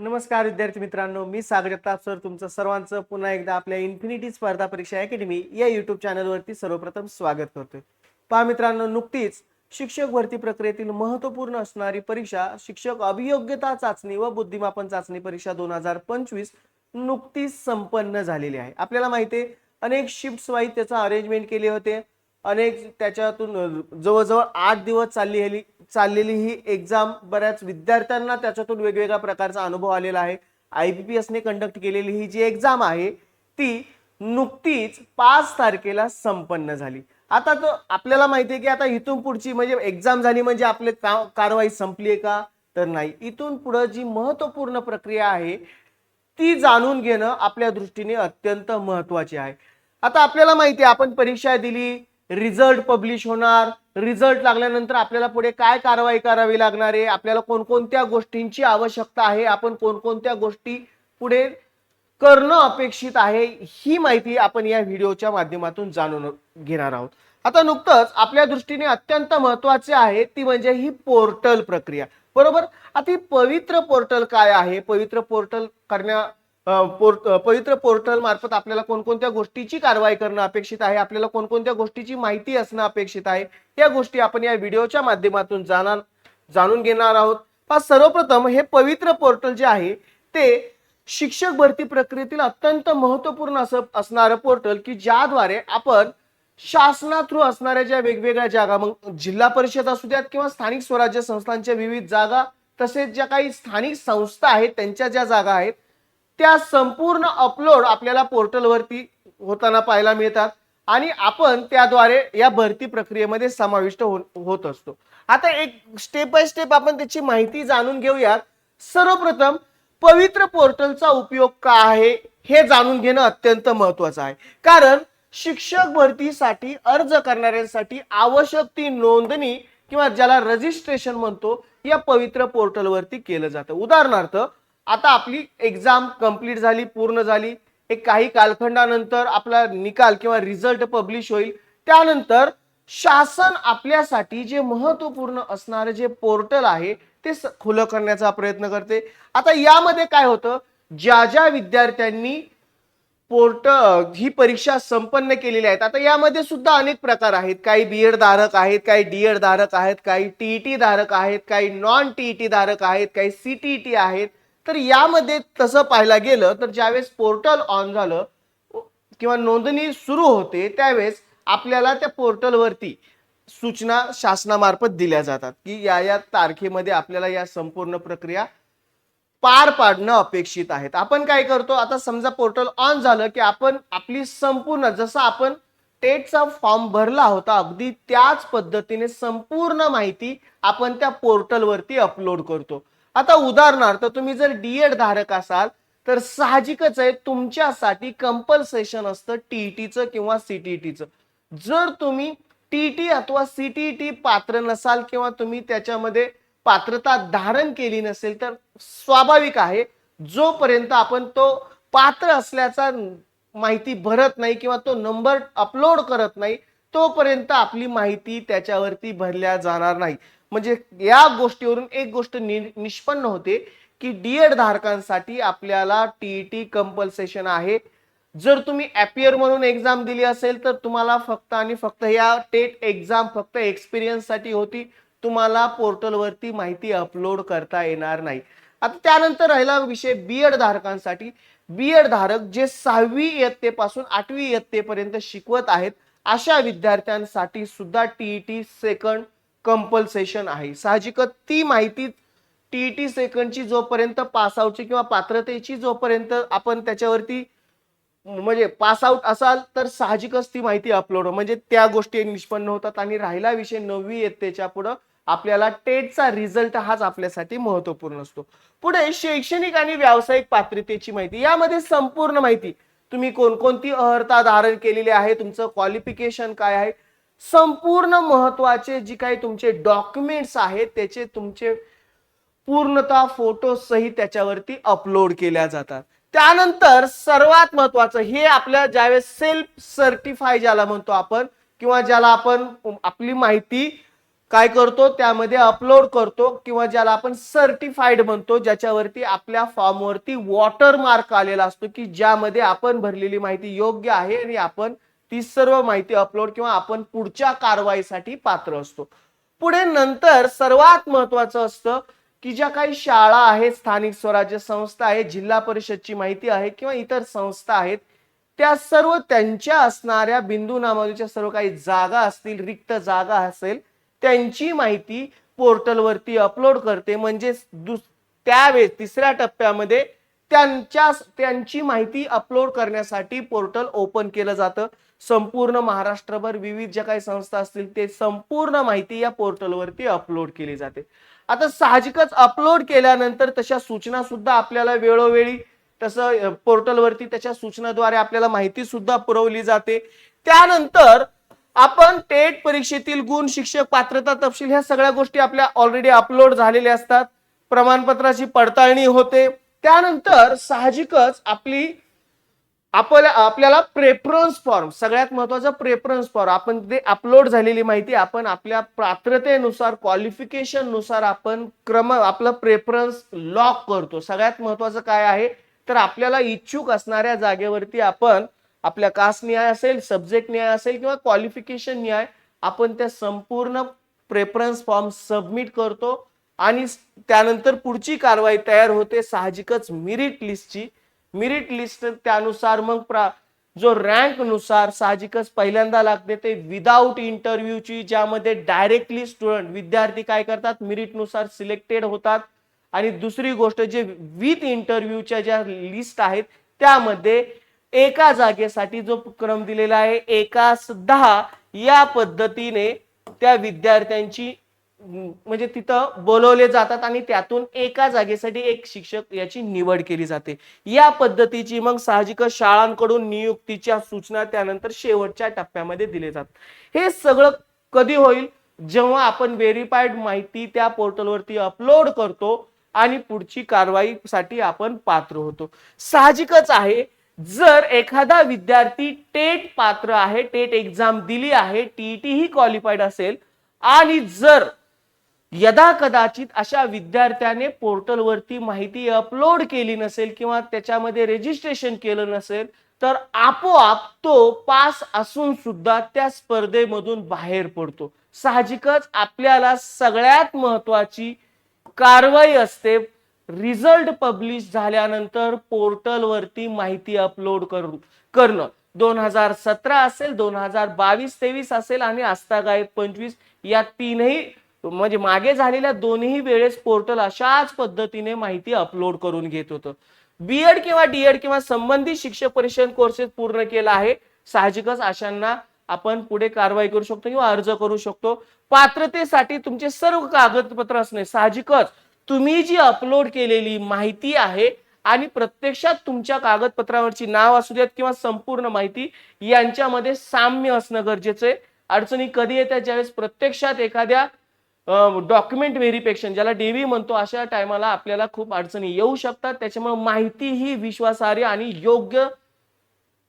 नमस्कार विद्यार्थी मित्रांनो. मी सागर जगताप सर. तुमचं सर्वांचं पुन्हा एकदा आपल्या इन्फिनिटी स्पर्धा परीक्षा अकॅडमी या युट्यूब चॅनलवरती सर्वप्रथम स्वागत करतोय. पहा मित्रांनो नुकतीच शिक्षक भरती प्रक्रियेतील महत्त्वपूर्ण असणारी परीक्षा शिक्षक अभियोग्यता चाचणी व बुद्धिमापन चाचणी परीक्षा दोन हजार पंचवीस नुकतीच संपन्न झालेली आहे. आपल्याला माहिती आहे अनेक शिफ्ट वाईज त्याचं अरेंजमेंट केले होते. अनेक त्याच्यातून जवळजवळ आठ दिवस चाललेली चाललेली ही एक्झाम बऱ्याच विद्यार्थ्यांना त्याच्यातून वेगवेगळ्या प्रकारचा अनुभव आलेला आहे. आय बी पी एसने कंडक्ट केलेली ही जी एक्झाम आहे ती नुकतीच पाच तारखेला संपन्न झाली. आता तो आपल्याला माहिती आहे की आता इथून पुढची म्हणजे एक्झाम झाली म्हणजे आपले का कारवाई संपली आहे का? तर नाही. इथून पुढं जी महत्त्वपूर्ण प्रक्रिया आहे ती जाणून घेणं आपल्या दृष्टीने अत्यंत महत्वाची आहे. आता आपल्याला माहिती आहे आपण परीक्षा दिली रिझल्ट पब्लिश होणार. रिझल्ट लागल्यानंतर आपल्याला पुढे काय कारवाई करावी लागणार आहे? आपल्याला कोणकोणत्या गोष्टींची आवश्यकता आहे? आपण कोणकोणत्या गोष्टी पुढे करणं अपेक्षित आहे? ही माहिती आपण या व्हिडिओच्या माध्यमातून जाणून घेणार आहोत. आता नुकतंच आपल्या दृष्टीने अत्यंत महत्त्वाचे आहे ती म्हणजे ही पोर्टल प्रक्रिया. बरोबर? आता ही पवित्र पोर्टल काय आहे? पवित्र पोर्टल करण्या पोर्ट पवित्र पोर्टल मार्फत आपल्याला कोणकोणत्या गोष्टीची कारवाई करणं अपेक्षित आहे आपल्याला कोणकोणत्या गोष्टीची माहिती असणं अपेक्षित आहे या गोष्टी आपण या व्हिडिओच्या माध्यमातून जाणार जाणून घेणार आहोत. पण सर्वप्रथम हे पवित्र पोर्टल जे आहे ते शिक्षक भरती प्रक्रियेतील अत्यंत महत्त्वपूर्ण असं असणारं पोर्टल की ज्याद्वारे आपण शासना थ्रू असणाऱ्या ज्या वेगवेगळ्या जागा मग जिल्हा परिषद असू द्यात किंवा स्थानिक स्वराज्य संस्थांच्या विविध जागा तसेच ज्या काही स्थानिक संस्था आहेत त्यांच्या ज्या जागा आहेत त्या संपूर्ण अपलोड आपल्याला पोर्टलवरती होताना पाहायला मिळतात. आणि आपण त्याद्वारे या भरती प्रक्रियेमध्ये समाविष्ट हो- होत असतो. आता एक स्टेप बाय स्टेप आपण त्याची माहिती जाणून घेऊयात. सर्वप्रथम पवित्र पोर्टलचा उपयोग का आहे हे जाणून घेणं अत्यंत महत्वाचं आहे. कारण शिक्षक भरतीसाठी अर्ज करणाऱ्यांसाठी आवश्यक ती नोंदणी किंवा ज्याला रजिस्ट्रेशन म्हणतो या पवित्र पोर्टलवरती केलं जातं. उदाहरणार्थ आता आपली एक्झाम कंप्लीट झाली पूर्ण झाली एक काही कालखंडानंतर आपला निकाल किंवा रिझल्ट पब्लिश होईल. त्यानंतर शासन आपल्यासाठी जे महत्त्वपूर्ण असणारे जे पोर्टल आहे ते स- खुलं करण्याचा प्रयत्न करते. आता यामध्ये काय होतं? ज्या ज्या विद्यार्थ्यांनी पोर्ट ही परीक्षा संपन्न केलेली आहेत आता यामध्ये सुद्धा अनेक प्रकार आहेत. काही बीएड धारक आहेत काही डीएड धारक आहेत काही टीईटी धारक आहेत काही नॉन टीईटी धारक आहेत काही सीटीईटी आहेत. तर यामध्ये तसं पाहायला गेलं तर ज्यावेळेस पोर्टल ऑन झालं किंवा नोंदणी सुरू होते त्यावेळेस आपल्याला त्या पोर्टलवरती सूचना शासनामार्फत दिल्या जातात की या या तारखेमध्ये आपल्याला या संपूर्ण प्रक्रिया पार पाडणं अपेक्षित आहेत. आपण काय करतो आता समजा पोर्टल ऑन झालं की आपण आपली संपूर्ण जसं आपण टेटचा फॉर्म भरला होता अगदी त्याच पद्धतीने संपूर्ण माहिती आपण त्या पोर्टलवरती अपलोड करतो. आता उदाहरणार्थ तुम्ही जर डीएड धारक असाल तर साहजिकच आहे तुमच्यासाठी कंपल्सेशन असतं टीईटीचं किंवा सीटीईटीचं जर तुम्ही टीटी अथवा सीटीईटी पात्र नसाल किंवा तुम्ही त्याच्यामध्ये पात्रता धारण केली नसेल तर स्वाभाविक आहे जोपर्यंत आपण तो पात्र असल्याचा माहिती भरत नाही किंवा तो नंबर अपलोड करत नाही तोपर्यंत आपली माहिती त्याच्यावरती भरल्या जाणार नाही. म्हणजे या गोष्टीवरून एक गोष्ट नि- निष्पन्न होते की डीएड धारकांसाठी आपल्याला टीईटी कंपल्सेशन आहे. जर तुम्ही अपियर म्हणून एक्झाम दिली असेल तर तुम्हाला फक्त आणि फक्त या टेट एक्झाम फक्त एक्सपिरियन्ससाठी होती. तुम्हाला पोर्टलवरती माहिती अपलोड करता येणार नाही. आता त्यानंतर राहिला विषय बीएड धारकांसाठी. बीएड धारक जे सहावी इयत्तेपासून आठवी इयत्तेपर्यंत शिकवत आहेत अशा विद्यार्थ्यांसाठी सुद्धा टीईटी सेकंड कंपल्सेशन आहे. साहजिकच ती माहिती टीईटी सेकंडची जोपर्यंत पासआउटची किंवा पात्रतेची जोपर्यंत आपण त्याच्यावरती म्हणजे पासआउट असाल तर साहजिकच ती माहिती अपलोड हो. म्हणजे त्या गोष्टी निष्पन्न होतात आणि राहिला विषय नववी येतेच्या पुढं आपल्याला टेटचा रिझल्ट हाच आपल्यासाठी महत्त्वपूर्ण असतो. पुढे शैक्षणिक आणि व्यावसायिक पात्रतेची माहिती. यामध्ये संपूर्ण माहिती. तुम्ही कोणकोणती अर्हता धारण केलेली आहे? तुमचं क्वालिफिकेशन काय आहे? संपूर्ण महत्त्वाचे जी काही तुमचे डॉक्युमेंट्स आहेत त्याचे तुमचे पूर्णतः फोटोसही त्याच्यावरती अपलोड केल्या जातात. त्यानंतर सर्वात महत्वाचं हे आपल्या ज्यावेळेस सेल्फ सर्टिफाय ज्याला म्हणतो आपण किंवा ज्याला आपण आपली माहिती काय करतो त्यामध्ये अपलोड करतो किंवा ज्याला आपण सर्टिफाईड म्हणतो ज्याच्यावरती आपल्या फॉर्मवरती वॉटर मार्क आलेला असतो की ज्यामध्ये आपण भरलेली माहिती योग्य आहे आणि आपण ती सर्व माहिती अपलोड किंवा आपण पुढच्या कारवाईसाठी पात्र असतो. पुढे नंतर सर्वात महत्वाचं असतं की ज्या काही शाळा आहेत स्थानिक स्वराज्य संस्था आहे जिल्हा परिषदची माहिती आहे किंवा इतर संस्था आहेत त्या सर्व त्यांच्या असणाऱ्या बिंदू नामावलीच्या सर्व काही जागा असतील रिक्त जागा असेल त्यांची माहिती पोर्टलवरती अपलोड करते. म्हणजे दुस त्यावेळेस तिसऱ्या टप्प्यामध्ये त्यांच्या त्यांची माहिती अपलोड करण्यासाठी पोर्टल ओपन केलं जातं. संपूर्ण महाराष्ट्रभर विविध ज्या काही संस्था असतील ते संपूर्ण माहिती या पोर्टलवरती अपलोड केली जाते. आता साहजिकच अपलोड केल्यानंतर तशा सूचना सुद्धा आपल्याला वेळोवेळी तसं पोर्टलवरती त्याच्या सूचनाद्वारे आपल्याला माहिती सुद्धा पुरवली जाते. त्यानंतर आपण टेट परीक्षेतील गुण शिक्षक पात्रता तपशील ह्या सगळ्या गोष्टी आपल्या ऑलरेडी अपलोड झालेल्या असतात. प्रमाणपत्राची पडताळणी होते. त्यानंतर साहजिकच आपली आपल्या आपल्याला प्रेफरन्स फॉर्म सगळ्यात महत्त्वाचा प्रेफरन्स फॉर्म आपण ते अपलोड झालेली माहिती आपण आपल्या पात्रतेनुसार क्वालिफिकेशननुसार आपण क्रम आपलं प्रेफरन्स लॉक करतो. सगळ्यात महत्वाचं काय आहे? तर आपल्याला इच्छुक असणाऱ्या जागेवरती आपण आपल्या कास्ट न्याय असेल सब्जेक्ट न्याय असेल किंवा क्वालिफिकेशन न्याय आपण त्या संपूर्ण प्रेफरन्स फॉर्म सबमिट करतो. आणि त्यानंतर पुढची कारवाई तयार होते साहजिकच मिरिट लिस्टची मेरिट लिस्ट त्यानुसार मग प्रा जो रँकनुसार साहजिकच पहिल्यांदा लागते ते विदाऊट इंटरव्ह्यूची ज्यामध्ये डायरेक्टली स्टुडंट विद्यार्थी काय करतात? मिरिटनुसार सिलेक्टेड होतात. आणि दुसरी गोष्ट जे विथ इंटरव्ह्यूच्या ज्या लिस्ट आहेत त्यामध्ये एका जागेसाठी जो क्रम दिलेला आहे एकास दहा या पद्धतीने त्या विद्यार्थ्यांची म्हणजे तिथं बोलवले जातात आणि त्यातून एका जागेसाठी एक शिक्षक याची निवड केली जाते. या पद्धतीची मग साहजिकच शाळांकडून नियुक्तीच्या सूचना त्यानंतर शेवटच्या टप्प्यामध्ये दिले जातात. हे सगळं कधी होईल? जेव्हा आपण व्हेरीफाईड माहिती त्या पोर्टलवरती अपलोड करतो आणि पुढची कारवाईसाठी आपण पात्र होतो. साहजिकच आहे जर एखादा विद्यार्थी टेट पात्र आहे टेट एक्झाम दिली आहे टीईटी ही क्वालिफाईड असेल आणि जर यदा कदाचित अशा विद्यार्थ्याने पोर्टलवरती माहिती अपलोड केली नसेल किंवा त्याच्यामध्ये रेजिस्ट्रेशन केलं नसेल तर आपोआप तो पास असून सुद्धा त्या स्पर्धेमधून बाहेर पडतो. साहजिकच आपल्याला सगळ्यात महत्वाची कारवाई असते. रिझल्ट पब्लिश झाल्यानंतर पोर्टलवरती माहिती अपलोड करून करणं. दोन हजार सतरा असेल दोन हजार बावीस तेवीस असेल आणि आस्थागायत पंचवीस या तीनही म्हणजे मागे झालेल्या दोन्ही वेळेस पोर्टल अशाच पद्धतीने माहिती अपलोड करून घेत होतं. बीएड किंवा डीएड किंवा संबंधित शिक्षक परिषद कोर्सेस पूर्ण केला आहे. साहजिकच अशांना आपण पुढे कारवाई करू शकतो किंवा अर्ज करू शकतो. पात्रतेसाठी तुमचे सर्व कागदपत्र असणे साहजिकच. तुम्ही जी अपलोड केलेली माहिती आहे आणि प्रत्यक्षात तुमच्या कागदपत्रावरची नाव असू देत किंवा संपूर्ण माहिती यांच्यामध्ये साम्य असणं गरजेचं आहे. अडचणी कधी येत्या ज्यावेळेस प्रत्यक्षात एखाद्या डॉक्युमेंट व्हेरिफिकेशन ज्याला डेव्ही म्हणतो अशा टायमाला आपल्याला खूप अडचणी येऊ शकतात. त्याच्यामुळे माहिती ही विश्वासार्ह आणि योग्य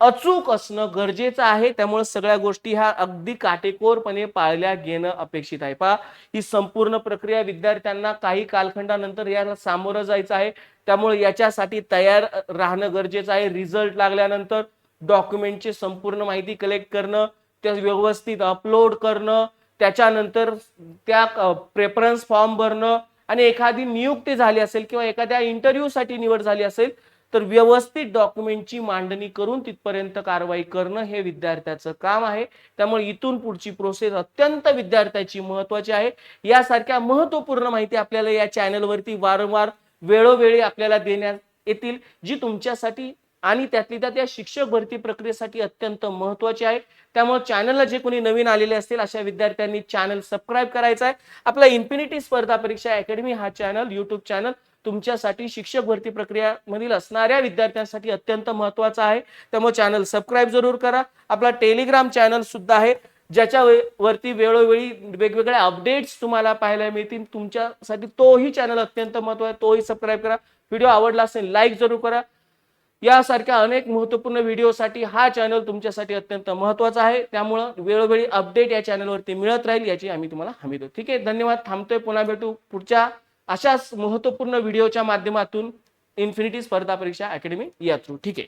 अचूक असणं गरजेचं आहे. त्यामुळे सगळ्या गोष्टी ह्या अगदी काटेकोरपणे पाळल्या घेणं अपेक्षित आहे. पहा ही संपूर्ण प्रक्रिया विद्यार्थ्यांना काही कालखंडानंतर याला सामोरं जायचं आहे. त्यामुळे याच्यासाठी तयार राहणं गरजेचं आहे. रिझल्ट लागल्यानंतर डॉक्युमेंटची संपूर्ण माहिती कलेक्ट करणं त्या व्यवस्थित अपलोड करणं त्याच्यानंतर त्या प्रेफरन्स फॉर्म भरणं आणि एखादी नियुक्ती झाली असेल किंवा एखाद्या इंटरव्ह्यूसाठी निवड झाली असेल तर व्यवस्थित डॉक्युमेंटची मांडणी करून तिथपर्यंत कारवाई करणं हे विद्यार्थ्याचं काम आहे. त्यामुळे इथून पुढची प्रोसेस अत्यंत विद्यार्थ्याची महत्वाची आहे. यासारख्या महत्त्वपूर्ण माहिती आपल्याला या चॅनलवरती वारंवार वेळोवेळी आपल्याला देण्यात येतील जी तुमच्यासाठी आणि त्यातली त्यात या शिक्षक भरती प्रक्रियेसाठी अत्यंत महत्वाची आहे. त्यामुळे चॅनलला जे कोणी नवीन आलेले असतील अशा विद्यार्थ्यांनी चॅनल सबस्क्राईब करायचा आहे. आपला इन्फिनिटी स्पर्धा परीक्षा अकॅडमी हा चॅनल युट्यूब चॅनल तुमच्यासाठी शिक्षक भरती प्रक्रियामधील असणाऱ्या विद्यार्थ्यांसाठी अत्यंत महत्त्वाचा आहे. त्यामुळे चॅनल सबस्क्राईब जरूर करा. आपला टेलिग्राम चॅनल सुद्धा आहे ज्याच्या वरती वेळोवेळी वेगवेगळ्या अपडेट्स तुम्हाला पाहायला मिळतील. तुमच्यासाठी तोही चॅनल अत्यंत महत्त्व आहे. तोही सबस्क्राईब करा. व्हिडिओ आवडला असेल लाईक जरूर करा. यासारख्या अनेक महत्त्वपूर्ण व्हिडिओसाठी हा चॅनल तुमच्यासाठी अत्यंत महत्त्वाचा आहे. त्यामुळं वेळोवेळी अपडेट या चॅनलवरती मिळत राहील याची आम्ही तुम्हाला हमी देऊ. ठीक आहे? धन्यवाद. थांबतोय पुन्हा भेटू. पुढच्या अशाच महत्त्वपूर्ण व्हिडिओच्या माध्यमातून इन्फिनिटी स्पर्धा परीक्षा अकॅडमी या थ्रू ठीक आहे?